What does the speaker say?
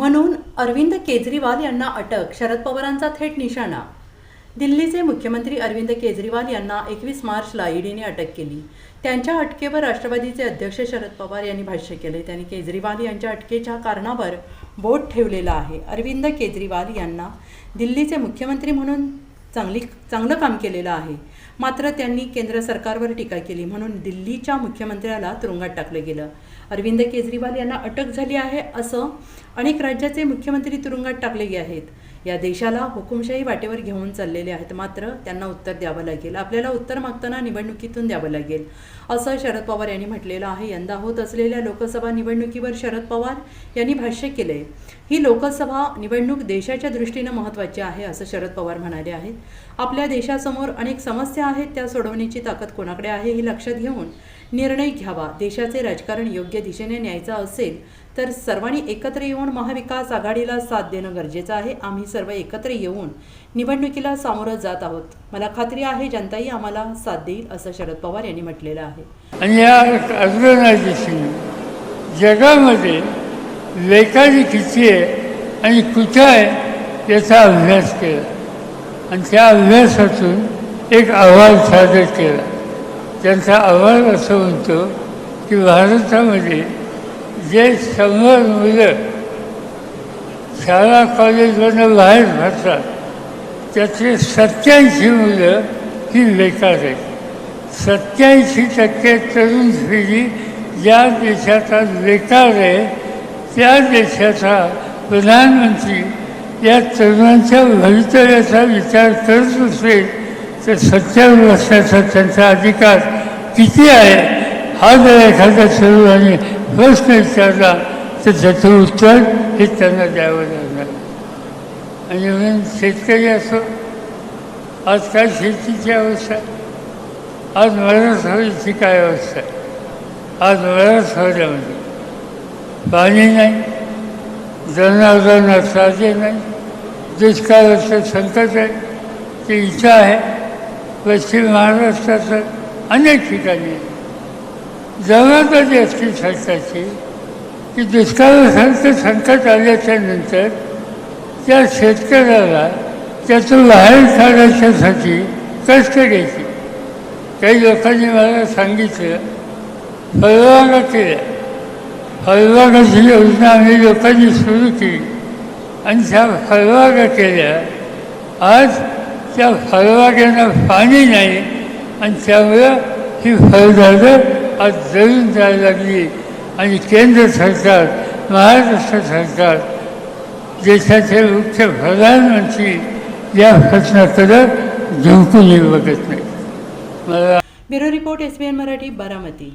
म्हणून अरविंद केजरीवाल यांना अटक शरद पवारांचा थेट निशाणा. दिल्लीचे मुख्यमंत्री अरविंद केजरीवाल यांना एकवीस मार्चला ईडीने अटक केली. त्यांच्या अटकेवर राष्ट्रवादीचे अध्यक्ष शरद पवार यांनी भाष्य केले. त्यांनी केजरीवाल यांच्या अटकेच्या कारणावर बोट ठेवलेला आहे. अरविंद केजरीवाल यांना दिल्लीचे मुख्यमंत्री म्हणून चांगली चांगलं काम केलेलं आहे. मात्र त्यांनी केंद्र सरकारवर टीका केली म्हणून दिल्लीच्या मुख्यमंत्र्याला तुरुंगात टाकलं गेलं. अरविंद केजरीवाल यांना अटक झाली आहे असं अनेक राज्याचे मुख्यमंत्री तुरुंगात टाकले गे आहेत. या देशाला हुकुमशाही वाटेवर घेऊन चाललेले आहेत. मात्र त्यांना उत्तर द्यावं लागेल. आपल्याला उत्तर मागताना निवडणुकीतून द्यावं लागेल. असं शरद पवार यांनी म्हटलेलं आहे. यंदा होत असलेल्या लोकसभा निवडणुकीवर शरद पवार यांनी भाष्य केले ही लोकसभा निवडणूक देशाच्या दृष्टीनं महत्त्वाची आहे असं शरद पवार म्हणाले आहेत. आपल्या देशासमोर अनेक समस्या आहेत त्या सोडवण्याची ताकद कोणाकडे आहे हे लक्षात घेऊन निर्णय घ्यावा. देशाचे राजकारण योग्य दिशेने न्यायचं असेल तर सर्वांनी एकत्र येऊन महाविकास आघाडीला साथ देणं गरजेचं आहे. आम्ही सर्व एकत्र येऊन निवडणुकीला सामोरं जात आहोत. मला खात्री आहे जनताही आम्हाला साथ देईल असं शरद पवार यांनी म्हटलेलं आहे. आणि या ऑर्गनायझेशन जगामध्ये लेखाची किती आहे आणि कुठं आहे याचा अभ्यास केला. आणि त्या अभ्यासातून एक अहवाल सादर केला. त्यांचा अहवाल असं म्हणतो की भारतामध्ये जे शंभर मुलं शाळा कॉलेजमधनं बाहेर भरतात त्यातले सत्याऐंशी मुलं ही बेकार आहेत. सत्याऐंशी टक्के तरुण पिढी ज्या देशाचा बेकार आहे त्या देशाचा प्रधानमंत्री या तरुणांच्या भवितव्याचा विचार करत असेल तर सत्यावर वर्षाचा त्यांचा अधिकार किती आहे? हा जर एखाद्या तरुणाने प्रश्न विचारला तर त्याचं उत्तर हे त्यांना द्यावं लागणार. आणि म्हणून शेतकरी असो आज काय शेतीची अवस्था? आज मराठवाड्याची काय अवस्था? आहे आज मराठवाड्यामध्ये पाणी नाही जनावरांना साधे नाही दुष्काळाचं संकट आहे ते इथं आहे. पश्चिम महाराष्ट्राचं अनेक ठिकाणी आहे जबाबदारी असते सरकारची की दुष्काळासारखं संकट आल्याच्यानंतर त्या शेतकऱ्याला त्यातून बाहेर काढण्यासाठी कष्ट घ्यायचे काही लोकांनी मला सांगितलं फळबागा केल्या फळबागाची योजना आम्ही लोकांनी सुरू केली आणि त्या फळबागा केल्या आज त्या फळबागांना पाणी नाही. आणि त्यामुळं ही फळझाडं आज जळून जायला लागली. आणि केंद्र सरकार महाराष्ट्र सरकार देशाचे मुख्य प्रधानमंत्री या प्रश्नाकडं झुंकून बघत नाही. मला bureau report S B N Marathi Baramati.